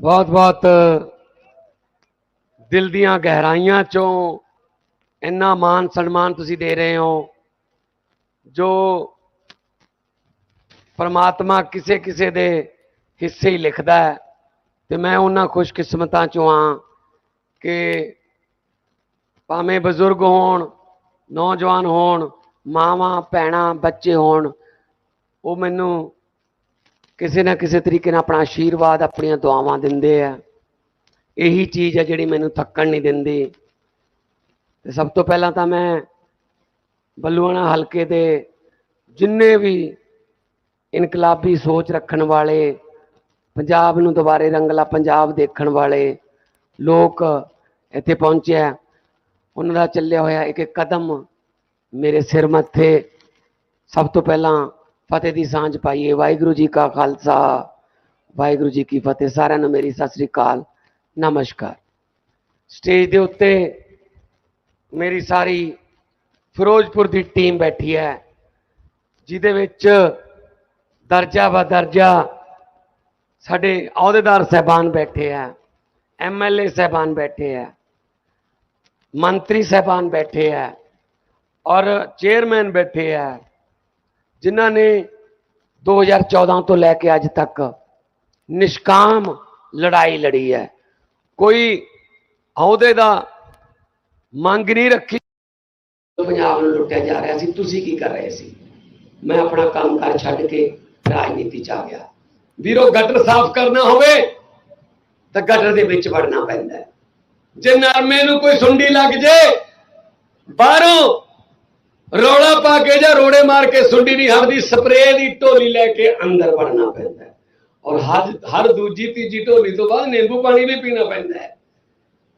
ਬਹੁਤ ਬਹੁਤ ਦਿਲ ਦੀਆਂ ਗਹਿਰਾਈਆਂ ਚੋਂ ਇੰਨਾ ਮਾਨ ਸਨਮਾਨ ਤੁਸੀਂ ਦੇ ਰਹੇ ਹੋ, ਜੋ ਪਰਮਾਤਮਾ ਕਿਸੇ ਕਿਸੇ ਦੇ ਹਿੱਸੇ ਹੀ ਲਿਖਦਾ ਹੈ। ਤੇ ਮੈਂ ਉਹਨਾਂ ਖੁਸ਼ਕਿਸਮਤਾਂ ਚੋਂ ਆ ਕਿ ਭਾਵੇਂ ਬਜ਼ੁਰਗ ਹੋਣ, ਨੌਜਵਾਨ ਹੋਣ, ਮਾਵਾਂ, ਭੈਣਾਂ, ਬੱਚੇ ਹੋਣ, ਉਹ ਮੈਨੂੰ ਕਿਸੇ ਨਾ ਕਿਸੇ ਤਰੀਕੇ ਨਾਲ ਆਪਣਾ ਆਸ਼ੀਰਵਾਦ ਆਪਣੀਆਂ ਦੁਆਵਾਂ ਦਿੰਦੇ ਆ। ਇਹੀ ਚੀਜ਼ ਹੈ ਜਿਹੜੀ ਮੈਨੂੰ ਥੱਕਣ ਨਹੀਂ ਦਿੰਦੀ। ਤੇ ਸਭ ਤੋਂ ਪਹਿਲਾਂ ਤਾਂ ਮੈਂ ਬੱਲੂਆਣਾ ਹਲਕੇ ਦੇ ਜਿੰਨੇ ਵੀ ਇਨਕਲਾਬੀ ਸੋਚ ਰੱਖਣ ਵਾਲੇ, ਪੰਜਾਬ ਨੂੰ ਦੁਬਾਰੇ ਰੰਗਲਾ ਪੰਜਾਬ ਦੇਖਣ ਵਾਲੇ ਲੋਕ ਇੱਥੇ ਪਹੁੰਚਿਆ ਉਹਨਾਂ ਦਾ ਚੱਲਿਆ ਹੋਇਆ ਇੱਕ ਇੱਕ ਕਦਮ ਮੇਰੇ ਸਿਰ ਮੱਥੇ। ਸਭ ਤੋਂ ਪਹਿਲਾਂ ਫਤਿਹ ਦੀ ਸਾਂਝ ਪਾਈਏ। ਵਾਹਿਗੁਰੂ ਜੀ ਕਾ ਖਾਲਸਾ, ਵਾਹਿਗੁਰੂ ਜੀ ਕੀ ਫਤਿਹ। ਸਾਰਿਆਂ ਨੂੰ ਮੇਰੀ ਸਤਿ ਸ੍ਰੀ ਅਕਾਲ। ਨਮਸਕਾਰ। ਸਟੇਜ ਦੇ ਉੱਤੇ ਮੇਰੀ ਸਾਰੀ ਫਿਰੋਜ਼ਪੁਰ ਦੀ ਟੀਮ ਬੈਠੀ ਹੈ, ਜਿਹਦੇ ਵਿੱਚ ਦਰਜਾ ਬਾ ਦਰਜਾ ਸਾਡੇ ਅਹੁਦੇਦਾਰ ਸਹਿਬਾਨ ਬੈਠੇ ਆ ਐਮਐਲਏ ਸਹਿਬਾਨ ਬੈਠੇ ਆ ਮੰਤਰੀ ਸਹਿਬਾਨ ਬੈਠੇ ਆ ਔਰ ਚੇਅਰਮੈਨ ਬੈਠੇ ਆ ਜਿਨ੍ਹਾਂ ਨੇ 2014 ਤੋਂ ਲੈ ਕੇ ਅੱਜ ਤੱਕ ਨਿਸ਼ਕਾਮ ਲੜਾਈ ਲੜੀ ਹੈ। ਕੋਈ ਅਹੁਦੇ ਦਾ ਮੰਗ ਨਹੀਂ ਰੱਖੀ। ਪੰਜਾਬ ਨੂੰ ਲੁੱਟਿਆ ਜਾ ਰਿਹਾ ਸੀ। ਤੁਸੀਂ ਕੀ ਕਰ ਰਹੇ ਸੀ? ਮੈਂ ਆਪਣਾ ਕੰਮ ਕਰ ਛੱਡ ਕੇ ਰਾਜਨੀਤੀ ਚ ਆ ਗਿਆ। ਵੀਰੋ, ਗਟਰ ਸਾਫ਼ ਕਰਨਾ ਹੋਵੇ ਤਾਂ ਗਟਰ ਦੇ ਵਿੱਚ ਵੜਨਾ ਪੈਂਦਾ ਜੇ ਨਰਮੇ ਨੂੰ ਕੋਈ ਸੁੰਡੀ ਲੱਗ ਜੇ, ਬਾਹਰੋਂ ਰੌਲਾ ਪਾ ਕੇ ਜਾਂ ਰੋੜੇ ਮਾਰ ਕੇ ਸੁੰਡੀ ਨਹੀਂ ਹਟਦੀ, ਸਪਰੇਅ ਦੀ ਢੋਲੀ ਲੈ ਕੇ ਅੰਦਰ ਵੜਨਾ ਪੈਂਦਾ ਹੈ। ਔਰ ਹਰ ਹਰ ਦੂਜੀ ਤੀਜੀ ਢੋਲੀ ਤੋਂ ਬਾਅਦ ਨਿੰਬੂ ਪਾਣੀ ਵੀ ਪੀਣਾ ਪੈਂਦਾ ਹੈ।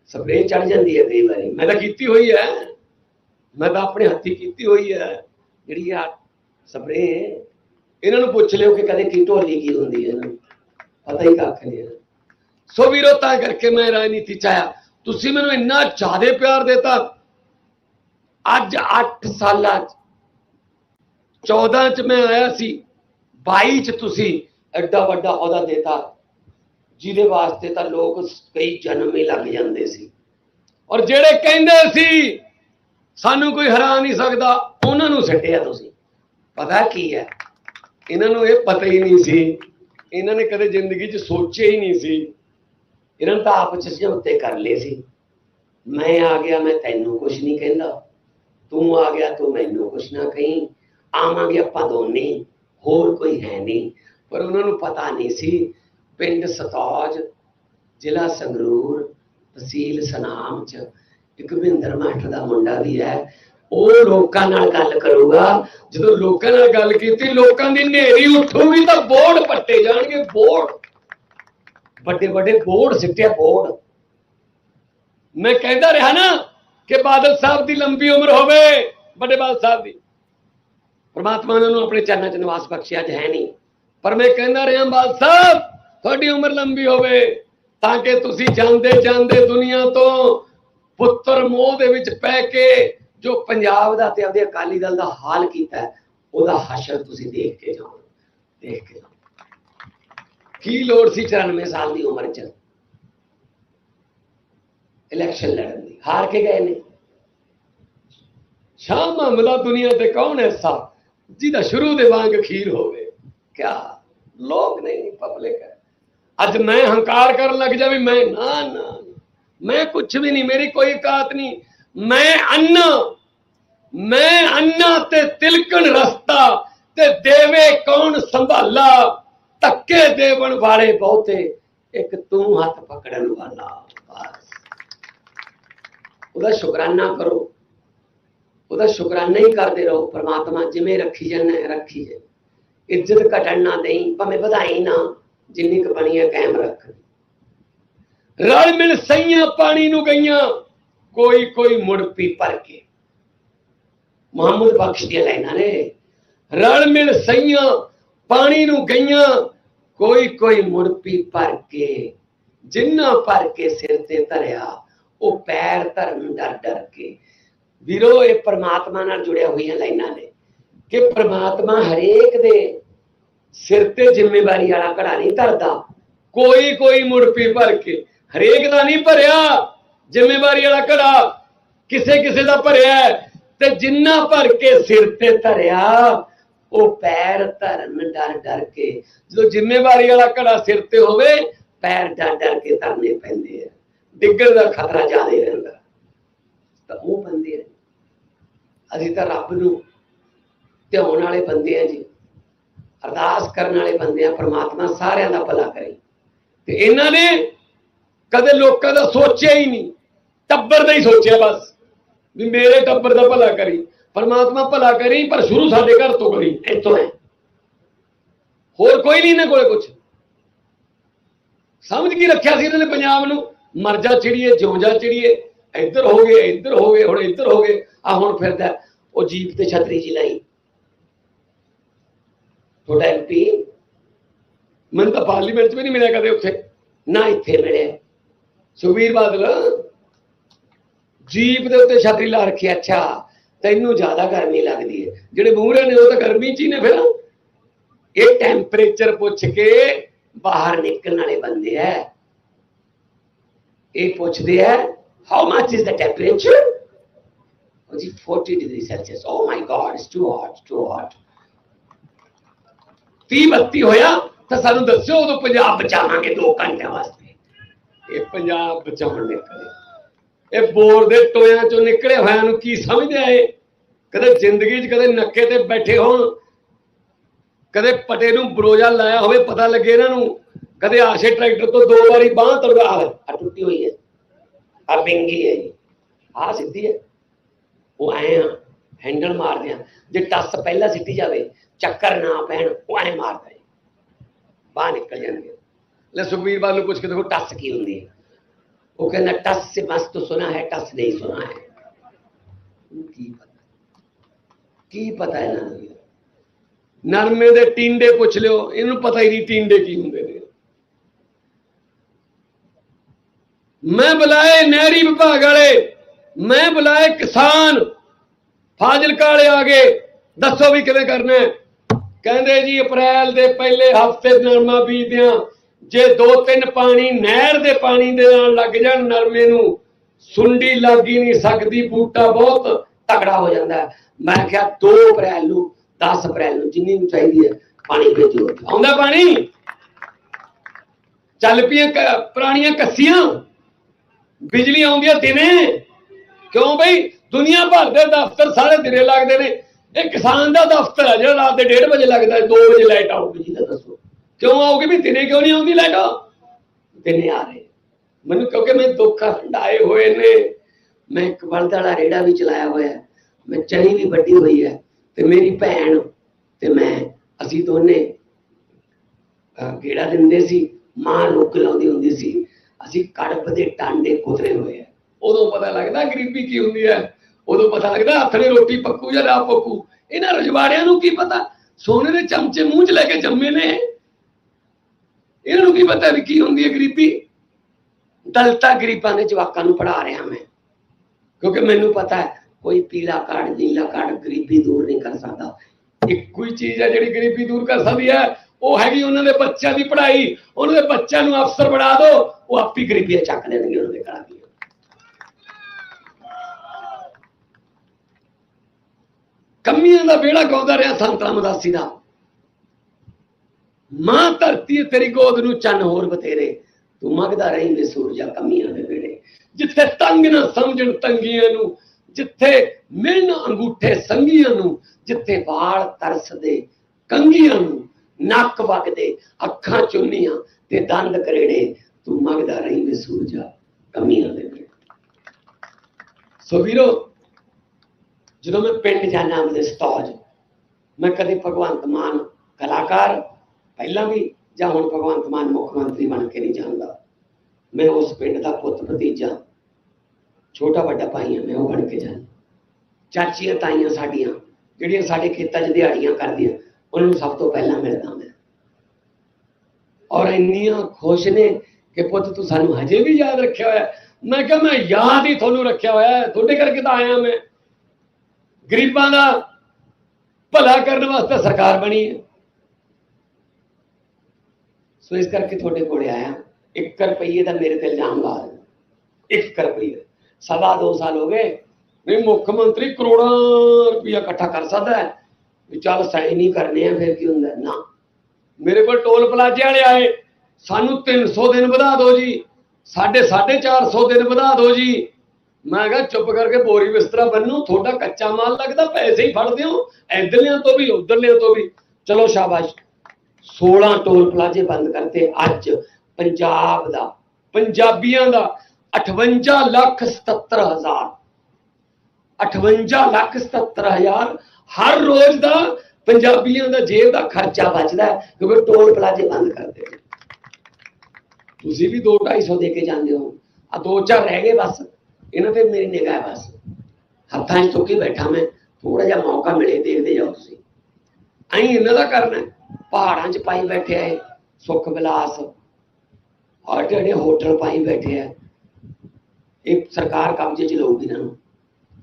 ਸਪਰੇਅ ਚੜ ਜਾਂਦੀ ਹੈ ਕਈ ਵਾਰੀ। ਮੈਂ ਤਾਂ ਕੀਤੀ ਹੋਈ ਹੈ। ਮੈਂ ਤਾਂ ਆਪਣੇ ਹੱਥੀ ਕੀਤੀ ਹੋਈ ਹੈ। ਜਿਹੜੀ ਆ ਸਪਰੇਅ, ਇਹਨਾਂ ਨੂੰ ਪੁੱਛ ਲਿਓ ਕਿ ਕਦੇ ਕੀ ਢੋਲੀ ਕੀ ਹੁੰਦੀ ਹੈ ਇਹਨਾਂ ਨੂੰ। ਪਤਾ ਹੀ ਕੱਖ ਨਹੀਂ ਹੈ। ਸੋ ਵੀਰੋ, ਤਾਂ ਕਰਕੇ ਮੈਂ ਰਾਜਨੀਤੀ ਚ ਆਇਆ। ਤੁਸੀਂ ਮੈਨੂੰ ਇੰਨਾ ਜ਼ਿਆਦਾ ਪਿਆਰ ਦਿੱਤਾ। ਅੱਜ 8 ਸਾਲਾਂ ਚ 14 ਚ ਮੈਂ ਆਇਆ ਸੀ 22 ਚ ਤੁਸੀਂ ਐਡਾ ਵੱਡਾ ਅਹੁਦਾ ਦਿੱਤਾ, ਜਿਹਦੇ ਵਾਸਤੇ ਤਾਂ ਲੋਕ ਕਈ ਜਨਮ ਹੀ ਲੱਗ ਜਾਂਦੇ ਸੀ। ਔਰ ਜਿਹੜੇ ਕਹਿੰਦੇ ਸੀ, ਸਾਨੂੰ ਕੋਈ ਹਰਾ ਨਹੀਂ ਸਕਦਾ, ਉਹਨਾਂ ਨੂੰ ਛੱਡਿਆ ਤੁਸੀਂ। ਪਤਾ ਕੀ ਹੈ? ਇਹਨਾਂ ਨੂੰ ਇਹ ਪਤਾ ਹੀ ਨਹੀਂ ਸੀ। ਇਹਨਾਂ ਨੇ ਕਦੇ ਜ਼ਿੰਦਗੀ 'ਚ ਸੋਚਿਆ ਹੀ ਨਹੀਂ ਸੀ। ਇਹਨਾਂ ਨੇ ਤਾਂ ਆਪਸ 'ਚ ਉੱਤੇ ਕਰ ਲਏ ਸੀ। ਮੈਂ ਆ ਗਿਆ, ਮੈਂ ਤੈਨੂੰ ਕੁਝ ਨਹੀਂ ਕਹਿੰਦਾ। ਤੂੰ ਆ ਗਿਆ, ਤੂੰ ਮੈਨੂੰ ਕੁਛ ਨਾ ਕਹੀਂ। ਆਵਾਂਗੇ ਆਪਾਂ ਦੋਨੇ, ਹੋਰ ਕੋਈ ਹੈ ਨਹੀਂ। ਪਰ ਉਹਨਾਂ ਨੂੰ ਪਤਾ ਨਹੀਂ ਸੀ, ਪਿੰਡ ਸਤੌਜ, ਜ਼ਿਲ੍ਹਾ ਸੰਗਰੂਰ, ਤਹਿਸੀਲ ਸਨਾਮ ਚ ਇੱਕ ਮਹਿੰਦਰ ਮਾਸਟਰ ਦਾ ਮੁੰਡਾ ਵੀ ਹੈ। ਉਹ ਲੋਕਾਂ ਨਾਲ ਗੱਲ ਕਰੂਗਾ। ਜਦੋਂ ਲੋਕਾਂ ਨਾਲ ਗੱਲ ਕੀਤੀ, ਲੋਕਾਂ ਦੀ ਨੇਰੀ ਉੱਠੂਗੀ ਤਾਂ ਬੋਰਡ ਪੱਟੇ ਜਾਣਗੇ, ਬੋਰਡ। ਵੱਡੇ ਵੱਡੇ ਬੋਰਡ ਸਿੱਟਿਆ ਬੋਰਡ। ਮੈਂ ਕਹਿੰਦਾ ਰਿਹਾ ਨਾ ਕਿ ਬਾਦਲ ਸਾਹਿਬ ਦੀ ਲੰਬੀ ਉਮਰ ਹੋਵੇ, ਵੱਡੇ ਬਾਦਲ ਸਾਹਿਬ ਦੀ। ਪਰਮਾਤਮਾ ਨੇ ਉਹਨੂੰ ਆਪਣੇ ਚਰਨਾਂ 'ਚ ਨਿਵਾਸ ਬਖਸ਼ਿਆ, ਅੱਜ ਹੈ ਨਹੀਂ। ਪਰ ਮੈਂ ਕਹਿੰਦਾ ਰਿਹਾ, ਬਾਦਲ ਸਾਹਿਬ, ਤੁਹਾਡੀ ਉਮਰ ਲੰਬੀ ਹੋਵੇ, ਤਾਂ ਕਿ ਤੁਸੀਂ ਜਾਂਦੇ ਜਾਂਦੇ ਦੁਨੀਆ ਤੋਂ ਪੁੱਤਰ ਮੋਹ ਦੇ ਵਿੱਚ ਪੈ ਕੇ ਜੋ ਪੰਜਾਬ ਦਾ ਤੇ ਆਪਦੇ ਅਕਾਲੀ ਦਲ ਦਾ ਹਾਲ ਕੀਤਾ ਉਹਦਾ ਹਸ਼ਰ ਤੁਸੀਂ ਦੇਖ ਕੇ ਜਾਓ, ਦੇਖ ਕੇ ਜਾਓ। ਕੀ ਲੋੜ ਸੀ 94 ਸਾਲ ਦੀ ਉਮਰ 'ਚ? ਇਲੈਕਸ਼ਨ ਲੜਨ ਦੀ, ਹਾਰ ਕੇ ਗਏ ਨੇ। ਸ਼ਾਹ ਮਾਮਲਾ ਦੁਨੀਆ ਤੇ ਕੌਣ ਐਸਾ ਜਿਹਦਾ ਸ਼ੁਰੂ ਦੇ ਵਾਂਗ ਖੀਰ ਹੋਵੇ। ਕਿਆ? ਲੋਕ ਨਹੀਂ ਪਬਲਿਕ ਹੈ। ਅੱਜ ਮੈਂ ਹੰਕਾਰ ਕਰਨ ਲੱਗ ਜਾ ਵੀ ਮੈਂ ਨਾ ਨਾ ਮੈਂ ਕੁਝ ਵੀ ਨਹੀਂ, ਮੇਰੀ ਕੋਈ ਔਕਾਤ ਨਹੀਂ। ਮੈਂ ਅੰਨਾ। ਮੈਂ ਅੰਨਾ ਤੇ ਤਿਲਕਣ ਰਸਤਾ ਤੇ ਦੇਵੇ ਕੌਣ ਸੰਭਾਲਾ? ਧੱਕੇ ਦੇਵਣ ਵਾਲੇ ਬਹੁਤੇ, ਇੱਕ ਤੂੰ ਹੱਥ ਪਕੜਨ ਵਾਲਾ। ਉਹਦਾ ਸ਼ੁਕਰਾਨਾ ਕਰੋ। ਉਹਦਾ ਸ਼ੁਕਰਾਨਾ ਹੀ ਕਰਦੇ ਰਹੋ, ਪ੍ਰਮਾਤਮਾ ਜਿਵੇਂ ਰੱਖੀ ਜਾਂਦਾ ਹੈ, ਰੱਖੀ ਜੇ ਇੱਜ਼ਤ ਘਟਣ ਨਾ ਦੇਈ, ਭਾਵੇਂ ਵਧਾਈ ਨਾ, ਜਿੰਨੀ ਕੁ ਬਣੀ ਹੈ, ਕਾਇਮ ਰੱਖ ਰਲ ਮਿਲ ਸਈਆਂ ਪਾਣੀ ਨੂੰ ਗਈਆਂ, ਕੋਈ ਕੋਈ ਮੁੜ ਪੀ ਭਰ ਕੇ। ਮੁਹੰਮਦ ਬਖਸ਼ ਦੀਆਂ ਲਾਈਨਾਂ ਨੇ। ਰਲ ਮਿਲ ਸਈਆਂ ਪਾਣੀ ਨੂੰ ਗਈਆਂ, ਕੋਈ ਕੋਈ ਮੁੜ ਪੀ ਭਰ ਕੇ। ਜਿੰਨਾ ਭਰ ਕੇ ਸਿਰ ਤੇ ਧਰਿਆ ਉਹ ਪੈਰ ਧਰਨ ਡਰ ਡਰ ਕੇ। ਵੀਰੋ, ਇਹ ਪ੍ਰਮਾਤਮਾ ਨਾਲ ਜੁੜਿਆ ਹੋਈਆਂ ਲਾਈਨਾਂ ਨੇ ਕਿ ਪ੍ਰਮਾਤਮਾ ਹਰੇਕ ਦੇ ਸਿਰ ਤੇ ਜ਼ਿੰਮੇਵਾਰੀ ਵਾਲਾ ਘੜਾ ਨਹੀਂ ਧਰਦਾ। ਕੋਈ ਕੋਈ ਮੁੜ ਭਰ ਕੇ। ਹਰੇਕ ਦਾ ਨਹੀਂ ਭਰਿਆ। ਜ਼ਿੰਮੇਵਾਰੀ ਵਾਲਾ ਘੜਾ ਕਿਸੇ ਕਿਸੇ ਦਾ ਭਰਿਆ ਤੇ ਜਿੰਨਾ ਭਰ ਕੇ ਸਿਰ ਤੇ ਧਰਿਆ, ਉਹ ਪੈਰ ਧਰਨ ਡਰ ਡਰ ਕੇ। ਜਦੋਂ ਜ਼ਿੰਮੇਵਾਰੀ ਵਾਲਾ ਘੜਾ ਸਿਰ ਤੇ ਹੋਵੇ, ਪੈਰ ਡਰ ਡਰ ਕੇ ਧਰਨੇ ਪੈਂਦੇ ਆ। ਡਿੱਗਣ ਦਾ ਖਤਰਾ ਜ਼ਿਆਦਾ ਰਹਿੰਦਾ। ਤਾਂ ਉਹ ਬੰਦੇ ਨੇ ਅਸੀਂ ਤਾਂ ਰੱਬ ਨੂੰ ਧਿਆਉਣ ਵਾਲੇ ਬੰਦੇ ਆ ਜੀ। ਅਰਦਾਸ ਕਰਨ ਵਾਲੇ ਬੰਦੇ ਆ। ਪ੍ਰਮਾਤਮਾ ਸਾਰਿਆਂ ਦਾ ਭਲਾ ਕਰੇ। ਤੇ ਇਹਨਾਂ ਨੇ ਕਦੇ ਲੋਕਾਂ ਦਾ ਸੋਚਿਆ ਹੀ ਨਹੀਂ। ਟੱਬਰ ਦਾ ਹੀ ਸੋਚਿਆ ਬਸ। ਵੀ ਮੇਰੇ ਟੱਬਰ ਦਾ ਭਲਾ ਕਰੀ। ਪਰਮਾਤਮਾ ਭਲਾ ਕਰੀ, ਪਰ ਸ਼ੁਰੂ ਸਾਡੇ ਘਰ ਤੋਂ ਕਰੀ। ਇੱਥੋਂ ਹੈ। ਹੋਰ ਕੋਈ ਨਹੀਂ ਇਹਨਾਂ ਕੋਲੇ ਕੁਝ ਸਮਝ ਕੀ ਰੱਖਿਆ ਸੀ ਇਹਨਾਂ ਨੇ ਪੰਜਾਬ ਨੂੰ? ਮਰਜ਼ਾ ਚਿੜੀਏ, ਜਿਉਂ ਜਾ ਚਿੜੀਏ, ਇੱਧਰ ਹੋ ਗਏ, ਇੱਧਰ ਹੋ ਗਏ, ਹੁਣ ਇੱਧਰ ਹੋ ਗਏ ਆ ਹੁਣ ਫਿਰਦਾ ਉਹ ਜੀਪ ਤੇ ਛਤਰੀ ਜੀ ਲਾਈ। ਤੁਹਾਡਾ ਐਮਪੀ ਮੈਨੂੰ ਤਾਂ ਪਾਰਲੀਮੈਂਟ 'ਚ ਵੀ ਨਹੀਂ ਮਿਲਿਆ ਕਦੇ ਉੱਥੇ। ਨਾ ਇੱਥੇ ਮਿਲਿਆ। ਸੁਖਬੀਰ ਬਾਦਲ ਜੀਪ ਦੇ ਉੱਤੇ ਛਤਰੀ ਲਾ ਰੱਖੀ ਅੱਛਾ। ਤੈਨੂੰ ਜ਼ਿਆਦਾ ਗਰਮੀ ਲੱਗਦੀ ਹੈ। ਜਿਹੜੇ ਮੂਹਰੇ ਨੇ ਉਹ ਤਾਂ ਗਰਮੀ 'ਚ ਹੀ ਨੇ ਫਿਰ। ਇਹ ਟੈਂਪਰੇਚਰ ਪੁੱਛ ਕੇ ਬਾਹਰ ਨਿਕਲਣ ਵਾਲੇ ਬੰਦੇ ਐ ਇਹ ਪੁੱਛਦੇ ਐ how much is the temperature ਉਹ ਜੀ 40 degree Celsius oh my God it's too hot too hot 30 32 ਹੋਇਆ ਤਾਂ ਸਾਨੂੰ ਦੱਸਿਓ ਉਦੋਂ ਪੰਜਾਬ ਬਚਾਵਾਂਗੇ 2 ਘੰਟਿਆਂ ਵਾਸਤੇ। ਇਹ ਪੰਜਾਬ ਬਚਾਉਣ ਨਿਕਲੇ। ਇਹ ਬੋਰ ਦੇ ਟੋਇਆਂ ਚੋਂ ਨਿਕਲੇ ਹੋਇਆਂ ਨੂੰ ਕੀ ਸਮਝਦੇ ਆ ਕਦੇ ਜ਼ਿੰਦਗੀ 'ਚ ਕਦੇ ਨੱਕੇ ਤੇ ਬੈਠੇ ਹੋਣ, ਕਦੇ ਪਟੇ ਨੂੰ ਬਰੋਜਾ ਲਾਇਆ ਹੋਵੇ, ਪਤਾ ਲੱਗੇ ਇਹਨਾਂ ਨੂੰ। ਕਦੇ ਆਸ਼ੇ ਟਰੈਕਟਰ ਤੋਂ ਦੋ ਵਾਰੀ ਬਾਹ ਤੜਵਾ ਆ ਟੁੱਟੀ ਹੋਈ ਹੈ। ਆ ਬਿੰਗੀ ਹੈ ਆ ਸਿੱਧੀ ਹੈ। ਉਹ ਐ ਹੈਂਡਲ ਮਾਰਦੇ ਆ। ਜੇ ਟੱਸ ਪਹਿਲਾਂ ਸਿੱਟੀ ਜਾਵੇ, ਚੱਕਰ ਨਾ ਪੈਣ, ਉਹ ਐ ਮਾਰਦਾ ਹੈ ਬਾਹਰ ਨਿਕਲ ਜਾਂਦੀ ਹੈ। ਲੈ ਸੁਖਬੀਰ ਬਾਲ ਨੂੰ ਪੁੱਛ ਕੇ ਦੇਖੋ, ਟੱਸ ਕੀ ਹੁੰਦੀ ਹੈ? ਉਹ ਕਹਿੰਦਾ, ਟੱਸ ਸੇ ਮਸਤ ਸੁਣਾ ਹੈ, ਟੱਸ ਨਹੀਂ ਸੁਣਾ ਹੈ। ਕੀ ਪਤਾ? ਕੀ ਪਤਾ ਇਹਨਾਂ ਨੂੰ? ਨਰਮੇ ਦੇ ਟਿੰਡੇ ਪੁੱਛ ਲਿਓ, ਇਹਨੂੰ ਪਤਾ ਹੀ ਨਹੀਂ ਟਿੰਡੇ ਕੀ ਹੁੰਦੇ ਨੇ। ਮੈਂ ਬੁਲਾਏ ਨਹਿਰੀ ਵਿਭਾਗ ਵਾਲੇ, ਮੈਂ ਬੁਲਾਏ ਕਿਸਾਨ। ਫਾਜ਼ਿਲਕਾ ਵਾਲੇ ਆ ਗਏ, ਦੱਸੋ ਵੀ ਕਿਵੇਂ ਕਰਨਾ ਕਹਿੰਦੇ ਜੀ, ਅਪ੍ਰੈਲ ਦੇ ਪਹਿਲੇ ਹਫ਼ਤੇ ਨਰਮਾ ਬੀਜਦਿਆਂ, ਜੇ ਦੋ ਤਿੰਨ ਪਾਣੀ ਨਹਿਰ ਦੇ ਪਾਣੀ ਦੇ ਨਾਲ ਲੱਗ ਜਾਣ ਨਰਮੇ ਨੂੰ, ਸੁੰਡੀ ਲੱਗ ਹੀ ਨਹੀਂ ਸਕਦੀ, ਬੂਟਾ ਬਹੁਤ ਤਕੜਾ ਹੋ ਜਾਂਦਾ ਮੈਂ ਕਿਹਾ 2 ਅਪ੍ਰੈਲ ਨੂੰ 10 ਅਪ੍ਰੈਲ ਨੂੰ, ਜਿੰਨੀ ਨੂੰ ਚਾਹੀਦੀ ਹੈ, ਪਾਣੀ ਭੇਜੋ। ਆਉਂਦਾ ਪਾਣੀ? ਚੱਲ ਪਈਆਂ ਪੁਰਾਣੀਆਂ ਕੱਸੀਆਂ। ਬਿਜਲੀ ਆਉਂਦੀ ਹੈ ਦਿਨੇ। ਕਿਉਂ ਬਈ? ਦੁਨੀਆ ਭਰ ਦੇ ਦਫ਼ਤਰ ਸਾਰੇ ਦਿਨੇ ਲੱਗਦੇ ਨੇ। ਇਹ ਕਿਸਾਨ ਦਾ ਦਫ਼ਤਰ ਹੈ ਜਿਹੜਾ ਰਾਤ ਦੇ 1:30 ਵਜੇ ਲੱਗਦਾ 2 ਵਜੇ ਲਾਈਟ ਆਊਗੀ ਜੀ ਦੱਸੋ। ਕਿਉਂ ਆਊਗੀ ਵੀ ਦਿਨੇ ਕਿਉਂ ਨਹੀਂ ਆਉਂਦੀ ਲਾਈਟ ਦਿਨੇ ਆ ਰਹੇ। ਮੈਨੂੰ ਕਿਉਂਕਿ ਮੈਂ ਦੁੱਖ ਹੰਡਾਏ ਹੋਏ ਨੇ। ਮੈਂ ਇੱਕ ਬਲਦ ਵਾਲਾ ਰੇੜਾ ਵੀ ਚਲਾਇਆ ਹੋਇਆ ਮੈਂ ਚਣੀ ਵੀ ਵੱਡੀ ਹੋਈ ਹੈ ਤੇ ਮੇਰੀ ਭੈਣ ਤੇ ਮੈਂ, ਅਸੀਂ ਦੋਨੇ ਗੇੜਾ ਦਿੰਦੇ ਸੀ, ਮਾਂ ਲੋਕ ਲਾਉਂਦੀ ਹੁੰਦੀ ਸੀ। ਅਸੀਂ ਕੜਪ ਦੇ ਟਾਂਡੇ ਕੁਤਰੇ ਹੋਏ ਆ। ਉਦੋਂ ਪਤਾ ਲੱਗਦਾ ਗਰੀਬੀ ਕੀ ਹੁੰਦੀ ਹੈ? ਉਦੋਂ ਪਤਾ ਲੱਗਦਾ ਹੱਥ ਨੇ ਰੋਟੀ ਪੱਕੂ ਜਾਂ ਨਾ ਪੱਕੂ। ਇਹਨਾਂ ਰਜਵਾੜਿਆਂ ਨੂੰ ਕੀ ਪਤਾ? ਸੋਨੇ ਦੇ ਚਮਚੇ ਮੂੰਹ 'ਚ ਲੈ ਕੇ ਜੰਮੇ ਨੇ। ਇਹਨਾਂ ਨੂੰ ਕੀ ਪਤਾ ਵੀ ਕੀ ਹੁੰਦੀ ਹੈ ਗਰੀਬੀ? ਦਲਤਾ ਗਰੀਬਾਂ ਦੇ ਜਵਾਕਾਂ ਨੂੰ ਪੜਾ ਰਿਹਾ ਮੈਂ। ਕਿਉਂਕਿ ਮੈਨੂੰ ਪਤਾ ਹੈ ਕੋਈ ਪੀਲਾ ਕਾਰਡ ਨੀਲਾ ਕਾਰਡ ਗਰੀਬੀ ਦੂਰ ਨਹੀਂ ਕਰ ਸਕਦਾ। ਇੱਕੋ ਹੀ ਚੀਜ਼ ਹੈ ਜਿਹੜੀ ਗਰੀਬੀ ਦੂਰ ਕਰ ਸਕਦੀ ਹੈ। ਉਹ ਹੈਗੀ ਉਹਨਾਂ ਦੇ ਬੱਚਿਆਂ ਦੀ ਪੜ੍ਹਾਈ। ਉਹਨਾਂ ਦੇ ਬੱਚਿਆਂ ਨੂੰ ਅਫਸਰ ਬਣਾ ਦਿਓ। ਉਹ ਆਪੀ ਗਰੀਬੀਆਂ ਚੱਕ ਲੈਣਗੇ ਉਹਨਾਂ ਦੇ ਘਰਾਂ ਦੀਆਂ। ਕਮੀਆਂ ਦਾ ਵਿਹੜਾ ਗਾਉਂਦਾ ਰਿਹਾ ਸੰਤ ਰਾਮਦਾਸੀ ਦਾ। ਮਾਂ ਧਰਤੀ ਤੇਰੀ ਗੋਦ ਨੂੰ ਚੰਨ ਹੋਰ ਬਤੇਰੇ ਤੂੰ ਮੰਗਦਾ ਰਹੀਂ ਸੂਰਜਾ ਕੰਮੀਆਂ ਦੇ ਵੇੜੇ ਜਿੱਥੇ ਤੰਗ ਨਾ ਸਮਝਣ ਤੰਗੀਆਂ ਨੂੰ, ਜਿੱਥੇ ਮਿਲਣ ਅੰਗੂਠੇ ਸੰਗੀਆਂ ਨੂੰ, ਜਿੱਥੇ ਵਾਲ ਤਰਸਦੇ ਕੰਗੀਆਂ ਨੂੰ, ਨੱਕ ਵਗਦੇ, ਅੱਖਾਂ ਚੁੰਨੀਆਂ ਤੇ ਦੰਦ ਕਰੇੜੇ ਤੂੰ ਮੰਗਦਾ ਰਹੀ ਵੇ ਸੂਰਜਾ ਕਮੀਆਂ ਦੇ ਵੇੜੇ ਸੋ ਵੀਰੋ, ਜਦੋਂ ਮੈਂ ਪਿੰਡ ਜਾਣਾ ਆਪਣੇ ਸਟਾਜ ਮੈਂ ਕਦੇ ਭਗਵੰਤ ਮਾਨ ਕਲਾਕਾਰ, ਪਹਿਲਾਂ ਵੀ ਜਾਂ ਹੁਣ ਭਗਵੰਤ ਮਾਨ ਮੁੱਖ ਮੰਤਰੀ ਬਣ ਕੇ ਨਹੀਂ ਜਾਂਦਾ। ਮੈਂ ਉਸ ਪਿੰਡ ਦਾ ਪੁੱਤ ਭਤੀਜਾ, ਛੋਟਾ ਵੱਡਾ ਭਾਈ ਹਾਂ ਮੈਂ ਉਹ ਬਣ ਕੇ ਜਾਂਦਾ। ਚਾਚੀਆਂ ਤਾਈਆਂ ਸਾਡੀਆਂ, ਜਿਹੜੀਆਂ ਸਾਡੇ ਖੇਤਾਂ 'ਚ ਦਿਹਾੜੀਆਂ ਕਰਦੀਆਂ, ਉਹਨਾਂ ਨੂੰ ਸਭ ਤੋਂ ਪਹਿਲਾਂ ਮਿਲਦਾ ਮੈਂ। ਔਰ ਇੰਨੀਆਂ ਖੁਸ਼ ਨੇ ਕਿ ਪੁੱਤ ਤੂੰ ਸਾਨੂੰ ਹਜੇ ਵੀ ਯਾਦ ਰੱਖਿਆ ਹੋਇਆ ਮੈਂ ਕਿਹਾ ਮੈਂ ਯਾਦ ਹੀ ਤੁਹਾਨੂੰ ਰੱਖਿਆ ਹੋਇਆ ਹੈ, ਤੁਹਾਡੇ ਕਰਕੇ ਤਾਂ ਆਇਆ ਮੈਂ। ਗਰੀਬਾਂ ਦਾ ਭਲਾ ਕਰਨ ਵਾਸਤੇ ਸਰਕਾਰ ਬਣੀ ਹੈ। ਸੋ ਇਸ ਕਰਕੇ ਤੁਹਾਡੇ ਕੋਲੇ ਆਇਆ 1 ਰੁਪਈਏ ਦਾ ਮੇਰੇ ਤੇ ਇਲਜ਼ਾਮ ਲਾ ਰਹੇ 1 ਰੁਪਈਏ। ਸਵਾ ਦੋ ਸਾਲ ਹੋ ਗਏ। ਨਹੀਂ ਮੁੱਖ ਮੰਤਰੀ ਕਰੋੜਾਂ ਰੁਪਇਆ ਇਕੱਠਾ ਕਰ ਸਕਦਾ ਹੈ। ਵੀ ਚੱਲ ਸਾਈਨ ਹੀ ਕਰਨੇ ਆ ਫਿਰ ਕੀ ਹੁੰਦਾ? ਨਾ। ਮੇਰੇ ਕੋਲ ਟੋਲ ਪਲਾਜ਼ੇ ਵਾਲੇ ਆਏ। ਸਾਨੂੰ 300 ਦਿਨ ਵਧਾ ਦਿਓ ਜੀ। ਸਾਡੇ 450 ਦਿਨ ਵਧਾ ਦਿਓ ਜੀ। ਮੈਂ ਕਿਹਾ ਚੁੱਪ ਕਰਕੇ ਬੋਰੀ ਬਿਸਤਰਾ ਬੰਨੂ ਤੁਹਾਡਾ ਕੱਚਾ ਮਾਲ ਲੱਗਦਾ, ਪੈਸੇ ਹੀ ਫੜਦੇ ਹੋ, ਇਧਰਲਿਆਂ ਤੋਂ ਵੀ, ਉਧਰਲਿਆਂ ਤੋਂ ਵੀ। ਚਲੋ ਸ਼ਾਬਾਸ਼। 16 ਟੋਲ ਪਲਾਜ਼ੇ ਬੰਦ ਕਰਤੇ ਅੱਜ, ਪੰਜਾਬ ਦਾ, ਪੰਜਾਬੀਆਂ ਦਾ 58 ਲੱਖ 77 ਹਜ਼ਾਰ। 58 ਲੱਖ 77 ਹਜ਼ਾਰ ਹਰ ਰੋਜ਼ ਦਾ ਪੰਜਾਬੀਆਂ ਦਾ ਜੇਬ ਦਾ ਖਰਚਾ ਬਚਦਾ ਕਿਉਂਕਿ ਟੋਲ ਪਲਾਜ਼ੇ ਬੰਦ ਕਰਦੇ ਤੁਸੀਂ ਵੀ 2 250 ਦੇ ਕੇ ਜਾਂਦੇ ਹੋ। ਆ ਦੋ ਚਾਰ ਰਹਿ ਗਏ ਬਸ। ਇਹਨਾਂ ਤੇ ਮੇਰੀ ਨਿਗਾਹ ਬਸ। ਹੱਥਾਂ 'ਚ ਚੁੱਕੀ ਬੈਠਾ ਮੈਂ। ਥੋੜਾ ਜਿਹਾ ਮੌਕਾ ਮਿਲੇ, ਦੇਖਦੇ ਜਾਓ ਤੁਸੀਂ। ਐਂ ਇਹਨਾਂ ਦਾ ਕਰਨਾ ਪਹਾੜਾਂ 'ਚ ਪਾਈ ਬੈਠੇ ਆ ਸੁੱਖ ਵਿਲਾਸ। ਔਰ ਜਿਹੜੇ ਹੋਟਲ ਪਾਈ ਬੈਠੇ ਆ। ਇਹ ਸਰਕਾਰ ਕਬਜ਼ੇ 'ਚ ਲਊਗੀ ਇਹਨਾਂ ਨੂੰ।